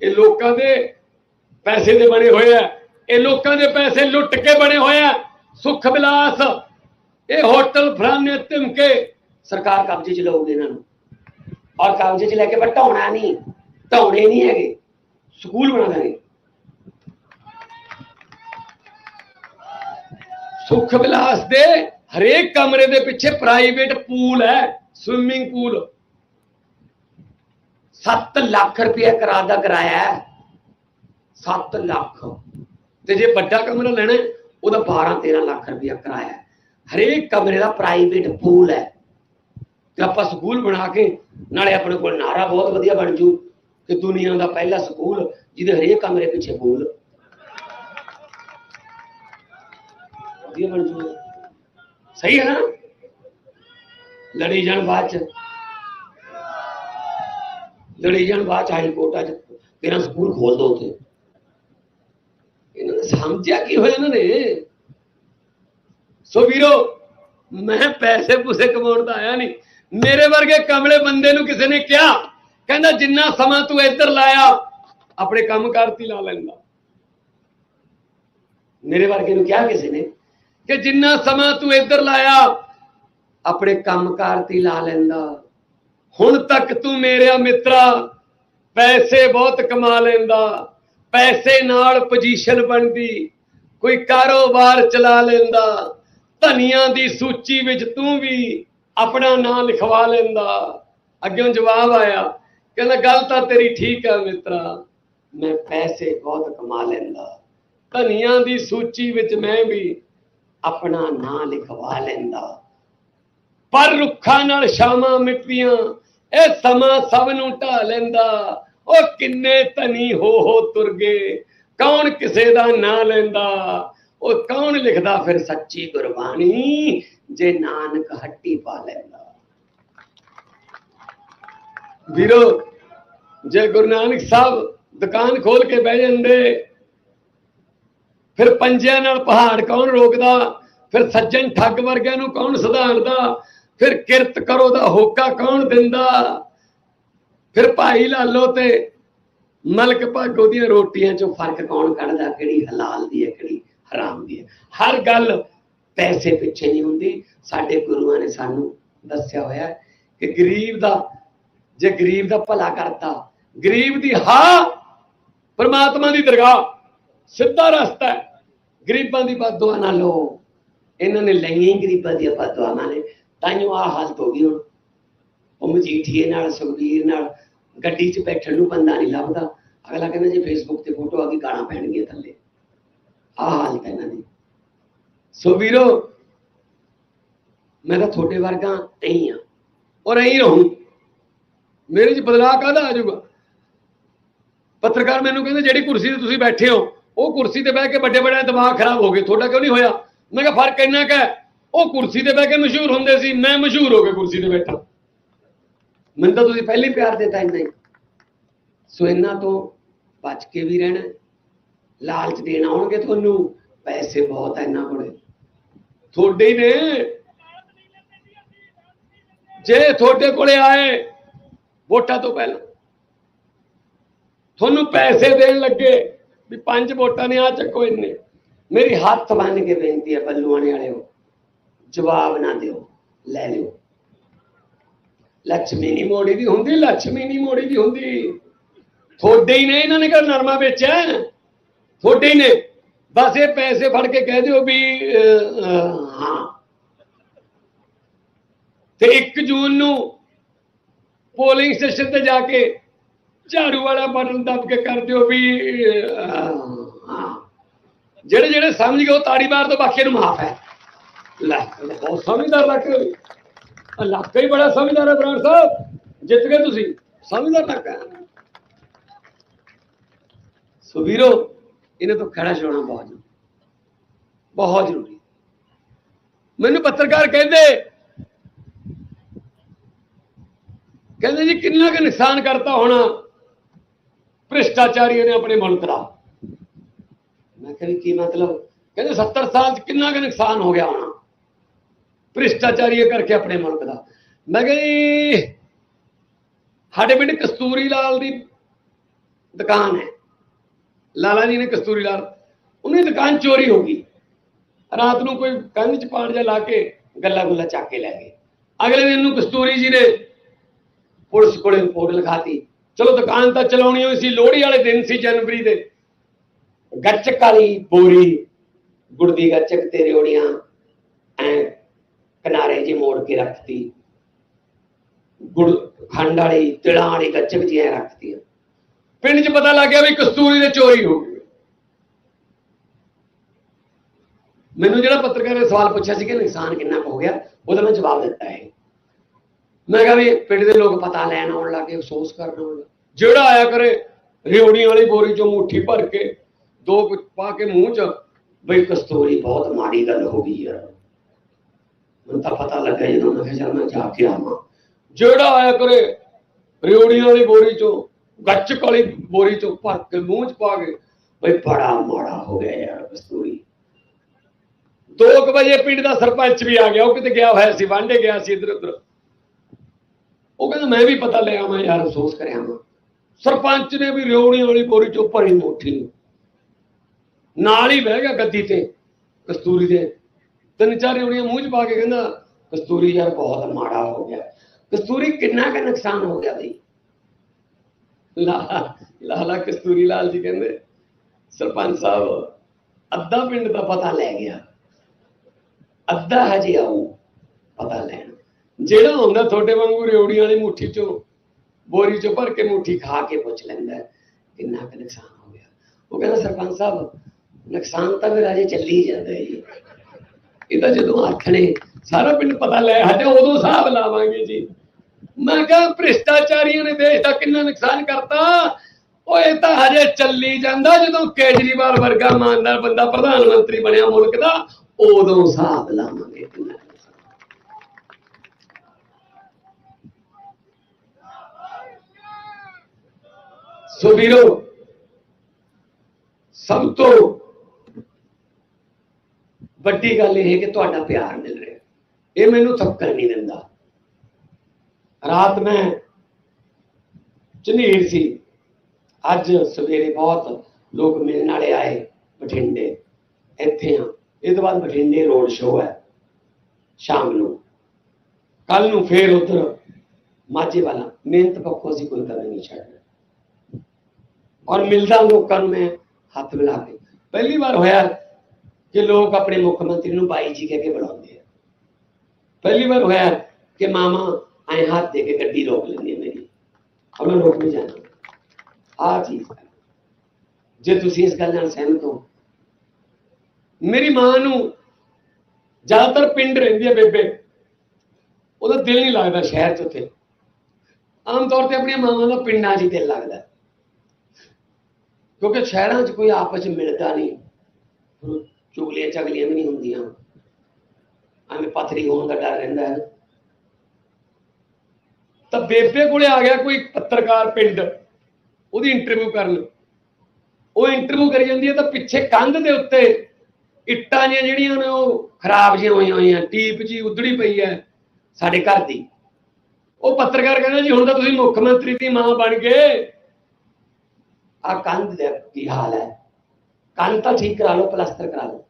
ਇਹ ਲੋਕਾਂ ਦੇ ਪੈਸੇ ਦੇ ਬਣੇ ਹੋਏ ਆ। ਇਹ ਲੋਕਾਂ ਦੇ ਪੈਸੇ ਲੁੱਟ ਕੇ ਬਣੇ ਹੋਏ ਆ। ਸੁੱਖ ਵਿਲਾਸ। ਇਹ ਹੋਟਲ ਫਰਾਨੇ ਧਮਕੇ। ਸਰਕਾਰ ਕਬਜ਼ੇ 'ਚ ਲਊਗੀ ਇਹਨਾਂ ਨੂੰ। ਔਰ ਕਬਜ਼ੇ 'ਚ ਲੈ ਕੇ ਪਰ ਢਾਉਣਾ ਨਹੀਂ, ਢਾਉਣੇ ਨਹੀਂ ਹੈਗੇ। ਸਕੂਲ ਬਣਾ ਦੇਣਗੇ ਸੁੱਖ ਵਿਲਾਸ ਦੇ ਹਰੇਕ ਕਮਰੇ ਦੇ ਪਿੱਛੇ ਪ੍ਰਾਈਵੇਟ ਪੂਲ ਹੈ ਸਵਿਮਿੰਗ ਪੂਲ 7 ਲੱਖ ਰੁਪਏ ਕਰਾ ਦਾ ਕਿਰਾਇਆ ਹੈ। 7 ਲੱਖ। ਤੇ ਜੇ ਵੱਡਾ ਕਮਰਾ ਲੈਣਾ ਉਹਦਾ 12 13 ਲੱਖ ਰੁਪਏ ਕਿਰਾਇਆ ਹਰੇਕ ਕਮਰੇ ਦਾ ਪ੍ਰਾਈਵੇਟ ਪੂਲ ਹੈ। ਤੇ ਆਪਾਂ ਸਕੂਲ ਬਣਾ ਕੇ, ਨਾਲੇ ਆਪਣੇ ਕੋਲ ਨਾਰਾ ਬਹੁਤ ਵਧੀਆ ਬਣ ਜੂ, ਕਿ ਦੁਨੀਆ ਦਾ ਪਹਿਲਾ ਸਕੂਲ, ਜਿਹਦੇ ਹਰੇਕ ਕਮਰੇ ਪਿੱਛੇ ਬੋਲ। ਵਧੀਆ ਬਣ ਜੂ। ਸਹੀ ਹੈ ਨਾ? ਲੜੀ ਜਾਣ ਬਾਅਦ ਚ। ਲੜੀ ਜਾਣ ਬਾਅਦ ਚ ਹਾਈ ਕੋਰਟਾਂ ਚ ਤੇਰਾ ਸਕੂਲ ਖੋਲ ਦੋ ਉੱਥੇ। ਇਹਨਾਂ ਨੇ ਸਮਝਿਆ ਕੀ ਹੋਇਆ ਇਹਨਾਂ ਨੇ? ਸੋ ਵੀਰੋ, ਮੈਂ ਪੈਸੇ ਪੂਸੇ ਕਮਾਉਣ ਦਾ ਆਇਆ ਨਹੀਂ। ਮੇਰੇ ਵਰਗੇ ਕਮਲੇ ਬੰਦੇ ਨੂੰ ਕਿਸੇ ਨੇ ਕਿਹਾ? ਕਹਿੰਦਾ, ਜਿੰਨਾ ਸਮਾਂ ਤੂੰ ਇੱਧਰ ਲਾਇਆ, ਆਪਣੇ ਕੰਮ ਕਰਤੀ ਲਾ ਲੈਂਦਾ। ਮੇਰੇ ਵਰਗੇ ਨੂੰ ਕਿਹਾ ਕਿਸੇ ਨੇ? ਕਿ ਜਿੰਨਾ ਸਮਾਂ ਤੂੰ ਇੱਧਰ ਲਾਇਆ, ਆਪਣੇ ਕੰਮ ਕਰਤੀ ਲਾ ਲੈਂਦਾ। ਹੁਣ ਤੱਕ ਤੂੰ ਮੇਰਿਆ ਮਿੱਤਰਾ, ਪੈਸੇ ਬਹੁਤ ਕਮਾ ਲੈਂਦਾ। ਪੈਸੇ ਨਾਲ ਪੋਜੀਸ਼ਨ ਬਣਦੀ, ਕੋਈ ਕਾਰੋਬਾਰ ਚਲਾ ਲੈਂਦਾ। ਧਨੀਆਂ ਦੀ ਸੂਚੀ ਵਿੱਚ ਤੂੰ ਵੀ ਆਪਣਾ ਨਾਂ ਲਿਖਵਾ ਲੈਂਦਾ। ਅੱਗਿਓਂ ਜਵਾਬ ਆਇਆ, ਕਹਿੰਦਾ, ਗੱਲ ਤਾਂ ਤੇਰੀ ਠੀਕ ਆ ਮਿੱਤਰਾ, ਮੈਂ ਪੈਸੇ ਬਹੁਤ ਕਮਾ ਲੈਂਦਾ। ਧਨੀਆਂ ਦੀ ਸੂਚੀ ਵਿੱਚ ਮੈਂ ਵੀ ਆਪਣਾ ਨਾਂ ਲਿਖਵਾ ਲੈਂਦਾ। ਪਰ ਰੁੱਖਾਂ ਨਾਲ ਸ਼ਾਮਾਂ ਮਿੱਟਦੀਆਂ ਇਹ ਸਮਾਂ ਸਭ ਨੂੰ ਢਾ ਲੈਂਦਾ। ਉਹ ਕਿੰਨੇ ਧਨੀ ਹੋ ਹੋ ਤੁਰ ਗਏ, ਕੌਣ ਕਿਸੇ ਦਾ ਨਾਂ ਲੈਂਦਾ? ਉਹ ਕੌਣ ਲਿਖਦਾ ਫਿਰ ਸੱਚੀ ਗੁਰਬਾਣੀ? ਜੇ ਨਾਨਕ ਹੱਟੀ ਪਾ ਲੈਂਦਾ। ਵੀਰੋ, ਜੇ ਗੁਰੂ ਨਾਨਕ ਸਾਹਿਬ ਦੁਕਾਨ ਖੋਲ ਕੇ ਬਹਿ ਜਾਂਦੇ, ਫਿਰ ਪੰਜਿਆਂ ਨਾਲ ਪਹਾੜ ਕੌਣ ਰੋਕਦਾ? ਫਿਰ ਸੱਜਣ ਠੱਗ ਵਰਗਿਆਂ ਨੂੰ ਕੌਣ ਸੁਧਾਰਦਾ? ਫਿਰ ਕਿਰਤ ਕਰੋ ਦਾ ਹੋਕਾ ਕੌਣ ਦਿੰਦਾ? ਫਿਰ ਭਾਈ ਲਾਲੋ ਤੇ ਮਲਕ ਭਾਗੋ ਦੀਆਂ ਰੋਟੀਆਂ ਚੋਂ ਫ਼ਰਕ ਕੌਣ ਕੱਢਦਾ? ਕਿਹੜੀ ਹਲਾਲ ਦੀ ਹੈ, ਕਿਹੜੀ ਹਰਾਮ ਦੀ ਹੈ। ਹਰ ਗੱਲ ਪੈਸੇ ਪਿੱਛੇ ਨਹੀਂ ਹੁੰਦੀ। ਸਾਡੇ ਗੁਰੂਆਂ ਨੇ ਸਾਨੂੰ ਦੱਸਿਆ ਹੋਇਆ ਕਿ ਗਰੀਬ ਦਾ, ਜੇ ਗਰੀਬ ਦਾ ਭਲਾ ਕਰਤਾ, ਗਰੀਬ ਦੀ ਹਾਂ ਪਰਮਾਤਮਾ ਦੀ ਦਰਗਾਹ, ਸਿੱਧਾ ਰਸਤਾ ਹੈ। ਗਰੀਬਾਂ ਦੀ ਬਦਦੁਆ ਨਾ ਲਓ। ਇਹਨਾਂ ਨੇ ਲਈਆਂ ਹੀ ਗਰੀਬਾਂ ਦੀਆਂ ਬਦਦੁਆਵਾਂ ਨੇ। ਤਾਈਓ ਆ ਹਾਲਤ ਹੋ ਗਈ ਹੁਣ। ਉਹ ਮਜੀਠੀਏ ਨਾਲ, ਸੁਖਬੀਰ ਨਾਲ ਗੱਡੀ 'ਚ ਬੈਠਣ ਨੂੰ ਬੰਦਾ ਨਹੀਂ ਲੱਭਦਾ। ਅਗਲਾ ਕਹਿੰਦਾ, ਜੇ ਫੇਸਬੁੱਕ ਤੇ ਫੋਟੋ ਆ ਗਈ ਗਾਣਾ ਪੈਣਗੀਆਂ ਥੱਲੇ। ਆ ਹਾਲਤ ਹੈ ਇਹਨਾਂ ਦੀ। ਸੋ ਵੀਰੋ, ਮੈਂ ਤਾਂ ਤੁਹਾਡੇ ਵਰਗਾ ਨਹੀਂ ਆ ਔਰ ਐਂ ਰਹੂੰ। ਮੇਰੇ 'ਚ ਬਦਲਾਅ ਕਾਹਦਾ ਆ ਜਾਊਗਾ? ਪੱਤਰਕਾਰ ਮੈਨੂੰ ਕਹਿੰਦੇ, ਜਿਹੜੀ ਕੁਰਸੀ ਤੇ ਤੁਸੀਂ ਬੈਠੇ ਹੋ, ਉਹ ਕੁਰਸੀ ਤੇ ਬਹਿ ਕੇ ਵੱਡੇ ਵੱਡੇ ਦਿਮਾਗ ਖਰਾਬ ਹੋ ਗਏ ਤੁਹਾਡਾ ਕਿਉਂ ਨਹੀਂ ਹੋਇਆ? ਮੈਂ ਕਿਹਾ, ਫ਼ਰਕ ਇੰਨਾ ਕੁ ਹੈ, ਉਹ ਕੁਰਸੀ ਤੇ ਬਹਿ ਕੇ ਮਸ਼ਹੂਰ ਹੁੰਦੇ ਸੀ, ਮੈਂ ਮਸ਼ਹੂਰ ਹੋ ਕੇ ਕੁਰਸੀ ਤੇ ਬੈਠਾ। ਮੈਨੂੰ ਤਾਂ ਤੁਸੀਂ ਪਹਿਲੇ ਪਿਆਰ ਦਿੱਤਾ ਇੰਨਾ ਹੀ। ਸੋ ਇਹਨਾਂ ਤੋਂ ਬਚ ਕੇ ਵੀ ਰਹਿਣਾ। ਲਾਲਚ ਦੇਣ ਆਉਣਗੇ ਤੁਹਾਨੂੰ, ਪੈਸੇ ਬਹੁਤ ਹੈ ਇਹਨਾਂ ਕੋਲੇ। ਤੁਹਾਡੇ ਨੇ। ਜੇ ਤੁਹਾਡੇ ਕੋਲੇ ਆਏ ਵੋਟਾਂ ਤੋਂ ਪਹਿਲਾਂ। ਤੁਹਾਨੂੰ ਪੈਸੇ ਦੇਣ ਲੱਗੇ ਵੀ ਪੰਜ ਵੋਟਾਂ ਨੇ ਆ ਚੱਕੋ ਇੰਨੇ। ਮੇਰੀ ਹੱਥ ਬੰਨ ਕੇ ਬੇਨਤੀ ਹੈ ਬੱਲੂਆਣੇ ਵਾਲਿਓ, ਜਵਾਬ ਨਾ ਦਿਓ, ਲੈ ਲਿਓ। ਲక్ష్ਮੀ ਨਹੀਂ ਮੋੜੀ ਦੀ ਹੁੰਦੀ ਲక్ష్ਮੀ ਨਹੀਂ ਮੋੜੀ ਦੀ ਹੁੰਦੀ। ਥੋੜੇ ਹੀ ਨੇ, ਇਹਨਾਂ ਨੇ ਘਰ ਨਰਮਾ ਵੇਚਿਆ? ਥੋੜੇ ਹੀ ਨੇ। ਬਸ ਇਹ ਪੈਸੇ ਫੜ ਕੇ ਕਹਿ ਦਿਓ ਵੀ ਅਹ, ਹਾਂ। ਤੇ 1 ਜੂਨ ਨੂੰ ਪੋਲਿੰਗ ਸਟੇਸ਼ਨ ਤੇ ਜਾ ਕੇ ਝਾੜੂ ਵਾਲਾ ਬਟਨ ਦੱਬ ਕੇ ਕਰ ਦਿਓ ਵੀ ਜਿਹੜੇ ਜਿਹੜੇ ਸਮਝ ਗਏ ਉਹ ਤਾੜੀ ਮਾਰ ਤੋਂ ਬਾਕੀ ਨੂੰ ਮਾਫ ਹੈ। ਲੈ ਬਹੁਤ ਸਮਝਦਾਰ ਲੱਗ ਇਲਾਕਾ ਹੀ ਬੜਾ ਸਮਝਦਾਰ ਹੈ ਬਰਾੜ ਸਾਹਿਬ। ਜਿੱਤ ਗਏ ਤੁਸੀਂ। ਸਮਝਦਾਰ ਲੱਗਾ ਸੋ ਵੀਰੋ ਇਹਨਾਂ ਤੋਂ ਖੜਾ ਛੋਣਾ ਬਹੁਤ ਜ਼ਰੂਰੀ ਬਹੁਤ ਜ਼ਰੂਰੀ। ਮੈਨੂੰ ਪੱਤਰਕਾਰ ਕਹਿੰਦੇ ਕਹਿੰਦੇ ਜੀ ਕਿੰਨਾ ਕੁ ਨੁਕਸਾਨ ਕਰਤਾ ਹੋਣਾ। ਭ੍ਰਿਸ਼ਟਾਚਾਰੀਆਂ ਨੇ ਆਪਣੇ ਮੁਲਕ ਦਾ। ਮੈਂ ਕਿਹਾ ਵੀ ਕੀ ਮਤਲਬ? ਕਹਿੰਦੇ 70 ਸਾਲ ਚ ਕਿੰਨਾ ਕੁ ਨੁਕਸਾਨ ਹੋ ਗਿਆ ਹੋਣਾ। ਭ੍ਰਿਸ਼ਟਾਚਾਰੀ ਕਰਕੇ ਆਪਣੇ ਮੁਲਕ ਦਾ। ਮੈਂ ਕਿਹਾ ਜੀ, ਸਾਡੇ ਪਿੰਡ ਕਸਤੂਰੀ ਲਾਲ ਦੀ ਦੁਕਾਨ ਹੈ। ਲਾਲਾ ਜੀ ਨੇ ਕਸਤੂਰੀ ਲਾਲ, ਉਹਨੇ ਦੁਕਾਨ ਚੋਰੀ ਹੋ ਗਈ। ਰਾਤ ਨੂੰ ਕੋਈ ਕੰਧ ਚ ਪਾਣ ਜਾ ਲਾ ਕੇ ਗੱਲਾਂ ਗੁੱਲਾ ਚੱਕ ਕੇ ਲੈ ਗਏ। ਅਗਲੇ ਦਿਨ ਨੂੰ ਕਸਤੂਰੀ ਜੀ ਨੇ ਪੁਲਿਸ ਕੋਲੇ ਰਿਪੋਰਟ ਲਿਖਾਤੀ। ਚਲੋ ਦੁਕਾਨ ਤਾਂ ਚਲਾਉਣੀ ਹੋਈ ਸੀ, ਲੋਹੜੀ ਵਾਲੇ ਦਿਨ ਸੀ ਜਨਵਰੀ ਦੇ। ਗੱਚਕ ਵਾਲੀ ਬੋਰੀ ਗੁੜਦੀ ਗੱਚਕ ਤੇ ਰਿਓੜੀਆਂ ਐ ਕਿਨਾਰੇ ਜੀ ਮੋੜ ਕੇ ਰੱਖਤੀ। ਗੁੜ ਖੰਡ ਵਾਲੀ, ਤਿਲਾਂ ਵਾਲੀ ਗੱਚਕ ਜੀ ਐ ਰੱਖਤੀ। ਪਿੰਡ 'ਚ ਪਤਾ ਲੱਗ ਗਿਆ ਵੀ ਕਸਤੂਰੀ ਦੇ ਚੋਰੀ ਹੋ ਗਈ ਮੈਨੂੰ ਜਿਹੜਾ ਪੱਤਰਕਾਰ ਨੇ ਸਵਾਲ ਪੁੱਛਿਆ ਸੀ ਕਿ ਨੁਕਸਾਨ ਕਿੰਨਾ ਹੋ ਗਿਆ, ਉਹਦਾ ਮੈਂ ਜਵਾਬ ਦਿੱਤਾ ਹੈ ਮੈਂ ਕਿਹਾ ਵੀ ਪਿੰਡ ਦੇ ਲੋਕ ਪਤਾ ਲੈਣ ਆਉਣ ਲੱਗੇ ਅਫਸੋਸ ਕਰਨ ਆਉਣ ਜਿਹੜਾ ਆਇਆ ਕਰੇ, ਰਿਓੜੀਆਂ ਵਾਲੀ ਬੋਰੀ ਚੋਂ ਮੁੱਠੀ ਭਰ ਕੇ, ਦੋ ਕੁ ਪਾ ਕੇ ਮੂੰਹ 'ਚ, ਬਈ ਕਸਤੂਰੀ ਬਹੁਤ ਮਾੜੀ ਗੱਲ ਹੋ ਗਈ ਯਾਰ। ਮੈਨੂੰ ਤਾਂ ਪਤਾ ਲੱਗਾ ਜਦੋਂ, ਮੈਂ ਕਿਹਾ ਚੱਲ ਮੈਂ ਜਾ ਕੇ ਆਵਾਂ। ਜਿਹੜਾ ਆਇਆ ਕਰੇ, ਰਿਓੜੀਆਂ ਵਾਲੀ ਬੋਰੀ ਚੋਂ ਗੱਚਕ ਵਾਲੀ ਬੋਰੀ ਚੋਂ ਭਰ ਕੇ ਮੂੰਹ 'ਚ ਪਾ ਕੇ, ਬਈ ਬੜਾ ਮਾੜਾ ਹੋ ਗਿਆ ਯਾਰ ਕਸਤੂਰੀ। 2 ਵਜੇ ਪਿੰਡ ਦਾ ਸਰਪੰਚ ਵੀ ਆ ਗਿਆ, ਉਹ ਕਿਤੇ ਗਿਆ ਹੋਇਆ ਸੀ ਵਾਂਡੇ ਗਿਆ ਸੀ ਇੱਧਰ ਉਧਰ। ਉਹ ਕਹਿੰਦਾ, ਮੈਂ ਵੀ ਪਤਾ ਲਿਆ ਆਵਾਂ ਯਾਰ, ਅਫਸੋਸ ਕਰਿਆ ਮੈਂ ਸਰਪੰਚ ਨੇ ਵੀ ਰਿਓੜੀਆਂ ਵਾਲੀ ਬੋਰੀ ਚੋਂ ਭਰੀ ਮੁੱਠੀ ਨਾਲ ਹੀ ਬਹਿ ਗਿਆ ਗੱਦੀ ਤੇ, ਕਸਤੂਰੀ ਦੇ। ਤਿੰਨ ਚਾਰ ਰਿਓੜੀਆਂ ਮੂੰਹ 'ਚ ਪਾ ਕੇ ਕਹਿੰਦਾ, ਕਸਤੂਰੀ ਯਾਰ ਬਹੁਤ ਮਾੜਾ ਹੋ ਗਿਆ। ਕਸਤੂਰੀ ਕਿੰਨਾ ਕੁ ਨੁਕਸਾਨ ਹੋ ਗਿਆ ਬਈ। ਲਾਲਾ ਕਸਤੂਰੀ ਲਾਲ ਜੀ ਕਹਿੰਦੇ, ਸਰਪੰਚ ਸਾਹਿਬ, ਅੱਧਾ ਪਿੰਡ ਦਾ ਪਤਾ ਲੈ ਗਿਆ। ਅੱਧਾ ਹਜੇ ਆਉ ਪਤਾ ਲੈਣ। ਜਿਹੜਾ ਹੁੰਦਾ ਤੁਹਾਡੇ ਵਾਂਗੂ ਰਿਓੜੀਆਂ ਵਾਲੀ ਮੁੱਠੀ ਚੋਂ, ਬੋਰੀ ਚੋਂ ਭਰ ਕੇ ਮੁੱਠੀ ਖਾ ਕੇ ਪੁੱਛ ਲੈਂਦਾ ਕਿੰਨਾ ਕੁ ਨੁਕਸਾਨ ਹੋ ਗਿਆ। ਉਹ ਕਹਿੰਦਾ, ਸਰਪੰਚ ਸਾਹਿਬ, ਨੁਕਸਾਨ ਤਾਂ ਫਿਰ ਅਜੇ ਚੱਲੀ ਜਾਂਦਾ ਜੀ। ਇਹਦਾ ਤਾਂ ਜਦੋਂ ਆਖਣੇ, ਸਾਰਾ ਪਿੰਡ ਪਤਾ ਲੈ ਹਜੇ ਉਦੋਂ ਹਿਸਾਬ ਲਾਵਾਂਗੇ ਜੀ। ਮੈਂ ਕਿਹਾ ਭ੍ਰਿਸ਼ਟਾਚਾਰੀਆਂ ਨੇ ਦੇਸ਼ ਦਾ ਕਿੰਨਾ ਨੁਕਸਾਨ ਕਰਤਾ। ਉਹ ਇਹ ਤਾਂ ਹਜੇ ਚੱਲੀ ਜਾਂਦਾ ਜਦੋਂ ਕੇਜਰੀਵਾਲ ਵਰਗਾ ਇਮਾਨਦਾਰ ਬੰਦਾ ਪ੍ਰਧਾਨ ਮੰਤਰੀ ਬਣਿਆ ਮੁਲਕ ਦਾ, ਉਦੋਂ ਹਿਸਾਬ ਲਾਵਾਂਗੇ। ਸੋ ਵੀਰੋ, ਸਭ ਤੋਂ ਵੱਡੀ ਗੱਲ ਇਹ ਹੈ ਕਿ ਤੁਹਾਡਾ ਪਿਆਰ ਮਿਲ ਰਿਹਾ। ਇਹ ਮੈਨੂੰ ਥੱਕਣ ਨਹੀਂ ਦਿੰਦਾ। ਰਾਤ ਮੈਂ ਝਨੀਰ ਸੀ। ਅੱਜ ਸਵੇਰੇ ਬਹੁਤ ਲੋਕ ਮਿਲਣ ਵਾਲੇ ਆਏ ਬਠਿੰਡੇ। ਇੱਥੇ ਆ ਇਹ ਤੋਂ ਬਾਅਦ ਬਠਿੰਡੇ ਰੋਡ ਸ਼ੋਅ ਹੈ, ਸ਼ਾਮ ਨੂੰ। ਕੱਲ ਨੂੰ ਫੇਰ ਉਧਰ ਮਾਝੇ ਵਾਲਾ, ਮਿਹਨਤ ਪੱਖੋਂ ਅਸੀਂ ਕੋਈ ਕਦਰ ਨਹੀਂ ਛੱਡਣਾ। ਔਰ ਮਿਲਦਾ ਲੋਕਾਂ ਨੂੰ ਮੈਂ ਹੱਥ ਮਿਲਾ ਕੇ। ਪਹਿਲੀ ਵਾਰ ਹੋਇਆ ਕਿ ਲੋਕ ਆਪਣੇ ਮੁੱਖ ਮੰਤਰੀ ਨੂੰ ਬਾਈ ਜੀ ਕਹਿ ਕੇ ਬੁਲਾਉਂਦੇ ਆ। ਪਹਿਲੀ ਵਾਰ ਹੋਇਆ ਕਿ ਮਾਮਾ ਐ ਹੱਥ ਦੇ ਕੇ ਗੱਡੀ ਰੋਕ ਲੈਂਦੀ ਹੈ ਮੇਰੀ। ਮੈਂ ਰੋਕ ਨਹੀਂ ਜਾਣਦੇ ਆ ਚੀਜ਼ ਜੇ ਤੁਸੀਂ ਇਸ ਗੱਲ ਨਾਲ ਸਹਿਮਤ ਹੋ, ਮੇਰੀ ਮਾਂ ਨੂੰ ਜ਼ਿਆਦਾਤਰ ਪਿੰਡ ਰਹਿੰਦੀ ਹੈ ਬੇਬੇ। ਉਹਦਾ ਦਿਲ ਨਹੀਂ ਲੱਗਦਾ ਸ਼ਹਿਰ 'ਚ ਉੱਥੇ। ਆਮ ਤੌਰ ਤੇ ਆਪਣੀਆਂ ਮਾਵਾਂ ਦਾ ਪਿੰਡਾਂ 'ਚ ਹੀ ਦਿਲ ਲੱਗਦਾ ਕਿਉਂਕਿ ਸ਼ਹਿਰਾਂ 'ਚ ਕੋਈ ਆਪਸ 'ਚ ਮਿਲਦਾ ਨਹੀਂ। ਚੁਗਲੀਆਂ ਚਗਲੀਆਂ ਵੀ ਨਹੀਂ ਹੁੰਦੀਆਂ। ਐਵੇਂ ਪਥਰੀ ਹੋਣ ਦਾ ਡਰ ਰਹਿੰਦਾ ਹੈ। ਤਾਂ ਬੇਬੇ ਕੋਲੇ ਆ ਗਿਆ ਕੋਈ ਪੱਤਰਕਾਰ ਪਿੰਡ, ਉਹਦੀ ਇੰਟਰਵਿਊ ਕਰਨ। ਉਹ ਇੰਟਰਵਿਊ ਕਰੀ ਜਾਂਦੀ ਹੈ ਤਾਂ ਪਿੱਛੇ ਕੰਧ ਦੇ ਉੱਤੇ ਇੱਟਾਂ ਜਿਹੜੀਆਂ ਨੇ ਉਹ ਖਰਾਬ ਜਿਹੀਆਂ ਹੋਈਆਂ ਹੋਈਆਂ, ਟੀਪ ਜੀ ਉਧੜੀ ਪਈ ਹੈ ਸਾਡੇ ਘਰ ਦੀ। ਉਹ ਪੱਤਰਕਾਰ ਕਹਿੰਦਾ ਜੀ, ਹੁਣ ਤਾਂ ਤੁਸੀਂ ਮੁੱਖ ਮੰਤਰੀ ਦੀ ਮਾਂ ਬਣ ਗਏ। ਆ ਕੰਧ ਦਾ ਕੀ ਹਾਲ ਹੈ? ਕੰਧ ਤਾਂ ਠੀਕ ਕਰਾ ਲਓ, ਪਲਸਤਰ ਕਰਾ ਲਓ।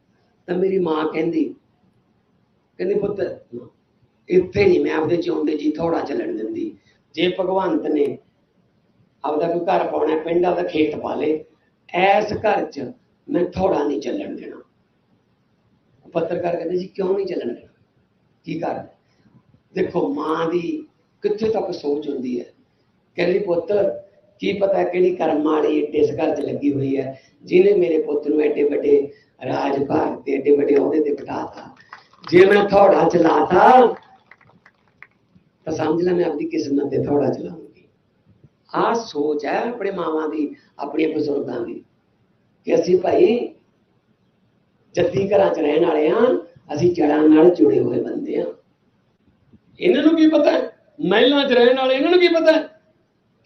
ਤਾਂ ਮੇਰੀ ਮਾਂ ਕਹਿੰਦੀ ਕਹਿੰਦੀ, ਪੁੱਤ ਇੱਥੇ ਨਹੀਂ ਮੈਂ ਆਪਦੇ ਜਿਉਂਦੇ ਜੀ ਥੋੜਾ ਚੱਲਣ ਦਿੰਦੀ। ਜੇ ਭਗਵੰਤ ਨੇ ਆਪਦਾ ਕੋਈ ਘਰ ਪਾਉਣਾ, ਪਿੰਡ ਆਪਦਾ ਖੇਤ ਪਾ ਲੇ, ਐਸ ਘਰ 'ਚ ਮੈਂ ਥੋੜਾ ਨਹੀਂ ਚੱਲਣ ਦੇਣਾ। ਪੱਤਰਕਾਰ ਕਹਿੰਦੇ ਜੀ, ਕਿਉਂ ਨਹੀਂ ਚੱਲਣ ਦੇਣਾ? ਕੀ ਕਾਰਨ? ਦੇਖੋ, ਮਾਂ ਦੀ ਕਿੱਥੇ ਤੱਕ ਸੋਚ ਹੁੰਦੀ ਹੈ? ਕਹਿੰਦੀ ਪੁੱਤ, ਕੀ ਪਤਾ ਕਿਹੜੀ ਕਰਮ ਵਾਲੀ ਏਡੇ ਇਸ ਘਰ 'ਚ ਲੱਗੀ ਹੋਈ ਹੈ, ਜਿਹਨੇ ਮੇਰੇ ਪੁੱਤ ਨੂੰ ਐਡੇ ਵੱਡੇ ਰਾਜ ਭਾਗ ਤੇ ਐਡੇ ਵੱਡੇ ਅਹੁਦੇ ਤੇ ਬਿਠਾਤਾ ਜੇ ਮੈਂ ਥੋੜਾ ਚਲਾਤਾ ਤਾਂ ਸਮਝ ਲੈ ਮੈਂ ਆਪਣੀ ਕਿਸਮਤ ਤੇ ਥੋੜਾ ਚਲਾਉਂਗੀ ਆਹ ਸੋਚ ਹੈ ਆਪਣੇ ਮਾਵਾਂ ਦੀ ਆਪਣੇ ਬਜ਼ੁਰਗਾਂ ਦੀ ਕਿ ਅਸੀਂ ਭਾਈ ਜੱਦੀ ਘਰਾਂ 'ਚ ਰਹਿਣ ਵਾਲੇ ਆ ਅਸੀਂ ਜੜਾਂ ਨਾਲ ਜੁੜੇ ਹੋਏ ਬੰਦੇ ਆ ਇਹਨਾਂ ਨੂੰ ਕੀ ਪਤਾ ਮਹਿਲਾਂ 'ਚ ਰਹਿਣ ਵਾਲੇ ਇਹਨਾਂ ਨੂੰ ਕੀ ਪਤਾ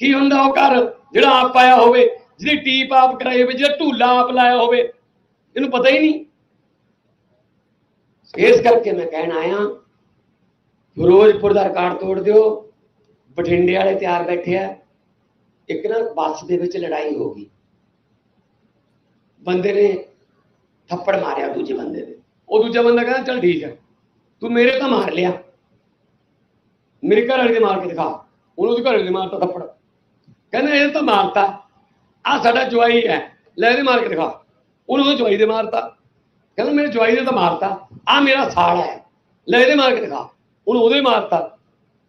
ਕੀ ਹੁੰਦਾ ਉਹ ਘਰ ਜਿਹੜਾ ਆਪ ਪਾਇਆ ਹੋਵੇ, ਜਿਹਦੀ ਟੀਪ ਆਪ ਕਰਾਈ ਹੋਵੇ, ਜਿਹੜਾ ਢੂਲਾ ਆਪ ਲਾਇਆ ਹੋਵੇ, ਇਹਨੂੰ ਪਤਾ ਹੀ ਨਹੀਂ। ਇਸ ਕਰਕੇ ਮੈਂ ਕਹਿਣ ਆਇਆ ਫਿਰੋਜ਼ਪੁਰ ਦਾ ਰਿਕਾਰਡ ਤੋੜ ਦਿਓ, ਬਠਿੰਡੇ ਵਾਲੇ ਤਿਆਰ ਬੈਠੇ ਆ। ਇੱਕ ਨਾ ਬੱਸ ਦੇ ਵਿੱਚ ਲੜਾਈ ਹੋ ਗਈ। ਬੰਦੇ ਨੇ ਥੱਪੜ ਮਾਰਿਆ ਦੂਜੇ ਬੰਦੇ ਦੇ ਉਹ ਦੂਜਾ ਬੰਦਾ ਕਹਿੰਦਾ, ਚੱਲ ਠੀਕ ਹੈ ਤੂੰ ਮੇਰੇ ਤਾਂ ਮਾਰ ਲਿਆ। ਮੇਰੇ ਘਰ ਵਾਲੇ ਦੇ ਮਾਰ ਕੇ ਦਿਖਾ। ਉਹਨੂੰ ਉਹਦੇ ਘਰ ਵਾਲੇ ਦੇ ਮਾਰਤਾ ਥੱਪੜ। ਕਹਿੰਦਾ ਇਹ ਤਾਂ ਮਾਰਤਾ। ਆ ਸਾਡਾ ਜਵਾਈ ਹੈ। ਲੈ ਇਹਦੇ ਮਾਰ ਕੇ ਦਿਖਾ। ਉਹਨੂੰ ਉਹਦੇ ਜਵਾਈ ਦੇ ਮਾਰਤਾ। ਕਹਿੰਦਾ, ਮੇਰੇ ਜਵਾਈ ਦੇ ਤਾਂ ਮਾਰਤਾ। ਆ ਮੇਰਾ ਸਾਲਾ ਹੈ। ਲੈ ਇਹਦੇ ਮਾਰ ਕੇ ਦਿਖਾ। ਉਹਨੂੰ ਉਹਦੇ ਮਾਰਤਾ।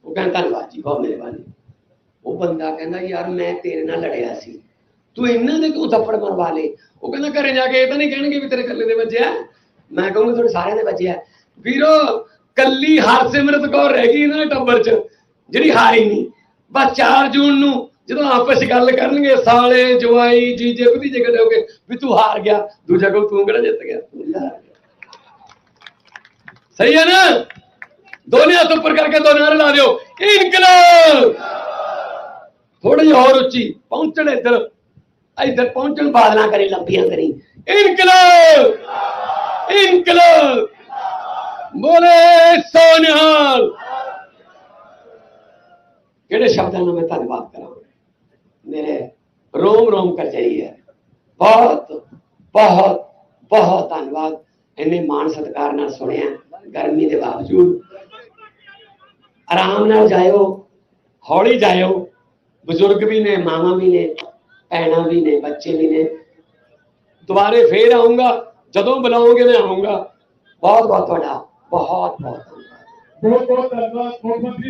ਉਹ ਕਹਿੰਦਾ, ਧੰਨਵਾਦ ਜੀ, ਬਹੁਤ ਮਿਹਰਬਾਨੀ। ਉਹ ਬੰਦਾ ਕਹਿੰਦਾ, ਯਾਰ, ਮੈਂ ਤੇਰੇ ਨਾਲ ਲੜਿਆ ਸੀ। ਤੂੰ ਇਹਨਾਂ ਦੇ ਕਿਉਂ ਥੱਪੜ ਮਰਵਾ ਲੇ ਉਹ ਕਹਿੰਦਾ, ਘਰੇ ਜਾ ਕੇ ਇਹ ਤਾਂ ਨਹੀਂ ਕਹਿਣਗੇ ਵੀ ਤੇਰੇ ਇਕੱਲੇ ਦੇ ਵੱਜਿਆ ਮੈਂ ਕਹੂੰਗਾ, ਤੁਹਾਡੇ ਸਾਰਿਆਂ ਦੇ ਵੱਜਿਆ ਵੀਰੋ, ਕੱਲੀ ਹਰਸਿਮਰਤ ਕੌਰ ਰਹਿ ਗਈ ਇਹਨਾਂ ਟੱਬਰ 'ਚ, ਜਿਹੜੀ ਹਾਰੀ ਨਹੀਂ। ਬਸ 4 ਜੂਨ ਨੂੰ ਜਦੋਂ ਆਪਸ 'ਚ ਗੱਲ ਕਰਨਗੇ, ਸਾਲੇ, ਜਵਾਈ, ਜੀਜੇ ਭਤੀਜੇ ਇਕੱਠੇ ਹੋ ਕੇ ਵੀ ਤੂੰ ਹਾਰ ਗਿਆ। ਦੂਜਾ ਕੋਲ ਤੂੰ ਕਿਹੜਾ ਜਿੱਤ ਗਿਆ? ਤੂੰ ਹਾਰ ਗਿਆ। ਸਹੀ ਹੈ ਨਾ? ਦੋਨੇ ਹੱਥ ਉੱਪਰ ਕਰਕੇ ਦੋ ਨਾਰੇ ਲਾ ਦਿਓ। ਇਨਕਲਾਬ! ਥੋੜੀ ਜਿਹੀ ਹੋਰ ਉੱਚੀ, ਪਹੁੰਚਣ ਇੱਧਰ। ਇੱਧਰ ਪਹੁੰਚਣ ਬਾਦਲਾਂ ਕਰੀ, ਲੰਬੀਆਂ ਕਰੀ। ਇਨਕਲਾਬ! ਇਨਕਲਾਬ! ਬੋਲੇ ਸੋਨਿਹਾਲ ਕਿਹੜੇ ਸ਼ਬਦਾਂ ਨਾਲ ਮੈਂ ਧੰਨਵਾਦ ਕਰਾਂ? ਮੇਰੇ ਰੋਮ ਰੋਮ ਕਰ ਜਾਈ ਹੈ। ਬਹੁਤ ਬਹੁਤ ਬਹੁਤ ਧੰਨਵਾਦ। ਇਹਨੇ ਮਾਣ ਸਤਿਕਾਰ ਨਾਲ ਸੁਣਿਆ। ਗਰਮੀ ਦੇ ਬਾਵਜੂਦ ਆਰਾਮ ਨਾਲ ਜਾਇਓ ਹੌਲੀ ਜਾਇਓ ਬਜ਼ੁਰਗ ਵੀ ਨੇ ਮਾਵਾਂ ਵੀ ਨੇ ਭੈਣਾਂ ਵੀ ਨੇ ਬੱਚੇ ਵੀ ਨੇ ਦੁਬਾਰੇ ਫੇਰ ਆਉਂਗਾ ਜਦੋਂ ਬੁਲਾਓਗੇ ਮੈਂ ਆਉਂਗਾ ਬਹੁਤ ਬਹੁਤ ਤੁਹਾਡਾ ਬਹੁਤ ਬਹੁਤ ਧੰਨਵਾਦ ਬਹੁਤ ਬਹੁਤ ਧੰਨਵਾਦ ਮੁੱਖ ਮੰਤਰੀ